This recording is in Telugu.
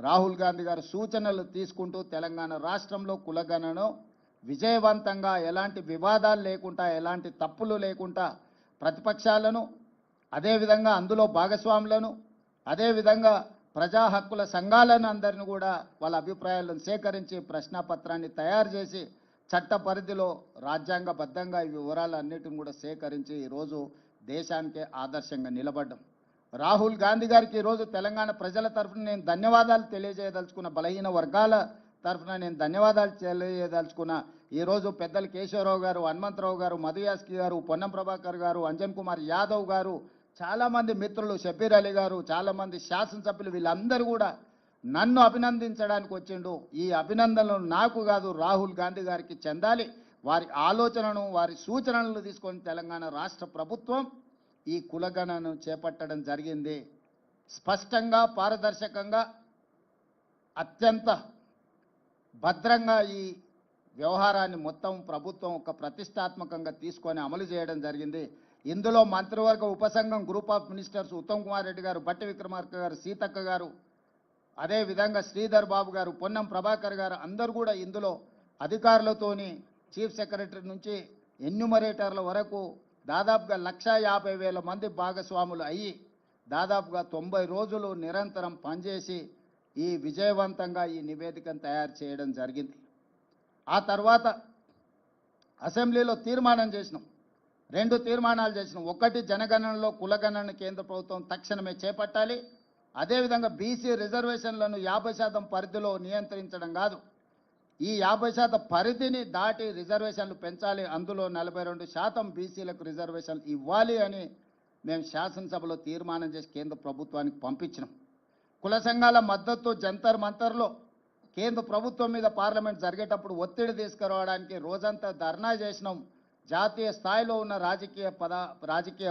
రాహుల్ గాంధీ గారు సూచనలు తీసుకుంటూ తెలంగాణ రాష్ట్రంలో కులగణను విజయవంతంగా ఎలాంటి వివాదాలు లేకుండా ఎలాంటి తప్పులు లేకుండా ప్రతిపక్షాలను అదేవిధంగా అందులో భాగస్వాములను అదేవిధంగా ప్రజా హక్కుల సంఘాలను అందరిని కూడా వాళ్ళ అభిప్రాయాలను సేకరించి ప్రశ్నాపత్రాన్ని తయారు చేసి చట్ట పరిధిలో రాజ్యాంగబద్ధంగా ఈ వివరాలన్నిటిని కూడా సేకరించి ఈరోజు దేశానికే ఆదర్శంగా నిలబడ్డం. రాహుల్ గాంధీ గారికి ఈరోజు తెలంగాణ ప్రజల తరఫున నేను ధన్యవాదాలు తెలియజేయదలుచుకున్న బలహీన వర్గాల తరఫున నేను ధన్యవాదాలు తెలియజేయదలుచుకున్న ఈరోజు పెద్దలు కేశవరావు గారు హనుమంతరావు గారు మధుయాస్కి గారు పొన్నం ప్రభాకర్ గారు అంజన్ కుమార్ యాదవ్ గారు చాలామంది మిత్రులు షబీర్ అలీ గారు చాలామంది శాసనసభ్యులు వీళ్ళందరూ కూడా నన్ను అభినందించడానికి వచ్చిండు. ఈ అభినందనలు నాకు కాదు రాహుల్ గాంధీ గారికి చెందాలి. వారి ఆలోచనను వారి సూచనలను తీసుకొని తెలంగాణ రాష్ట్ర ప్రభుత్వం ఈ కులగణను చేపట్టడం జరిగింది. స్పష్టంగా పారదర్శకంగా అత్యంత భద్రంగా ఈ వ్యవహారాన్ని మొత్తం ప్రభుత్వం ఒక ప్రతిష్టాత్మకంగా తీసుకొని అమలు చేయడం జరిగింది. ఇందులో మంత్రివర్గ ఉపసంఘం group of ministers Uttam Kumar Reddy గారు బట్టి విక్రమార్క గారు సీతక్క గారు అదే విధంగా శ్రీధర్ బాబు గారు పొన్నం ప్రభాకర్ గారు అందరూ కూడా ఇందులో అధికారులతోని చీఫ్ సెక్రటరీ నుంచి ఎన్యుమరేటర్ల వరకు దాదాపుగా లక్ష యాభై వేల మంది భాగస్వాములు అయ్యి దాదాపుగా తొంభై రోజులు నిరంతరం పనిచేసి ఈ విజయవంతంగా ఈ నివేదికను తయారు చేయడం జరిగింది. ఆ తర్వాత అసెంబ్లీలో తీర్మానం చేసినాం. రెండు తీర్మానాలు చేసినాం. ఒకటి జనగణనలో కులగణన కేంద్ర ప్రభుత్వం తక్షణమే చేపట్టాలి. అదేవిధంగా బీసీ రిజర్వేషన్లను యాభై శాతం పరిధిలో నియంత్రించడం కాదు. ఈ యాభై శాతం పరిధిని దాటి రిజర్వేషన్లు పెంచాలి. అందులో నలభై రెండు శాతం బీసీలకు రిజర్వేషన్లు ఇవ్వాలి అని మేము శాసనసభలో తీర్మానం చేసి కేంద్ర ప్రభుత్వానికి పంపించినాం. కుల సంఘాల మద్దతు జంతర్ మంతర్లో కేంద్ర ప్రభుత్వం మీద పార్లమెంట్ జరిగేటప్పుడు ఒత్తిడి తీసుకురావడానికి రోజంతా ధర్నా చేసినాం. జాతీయ స్థాయిలో ఉన్న రాజకీయ పద రాజకీయ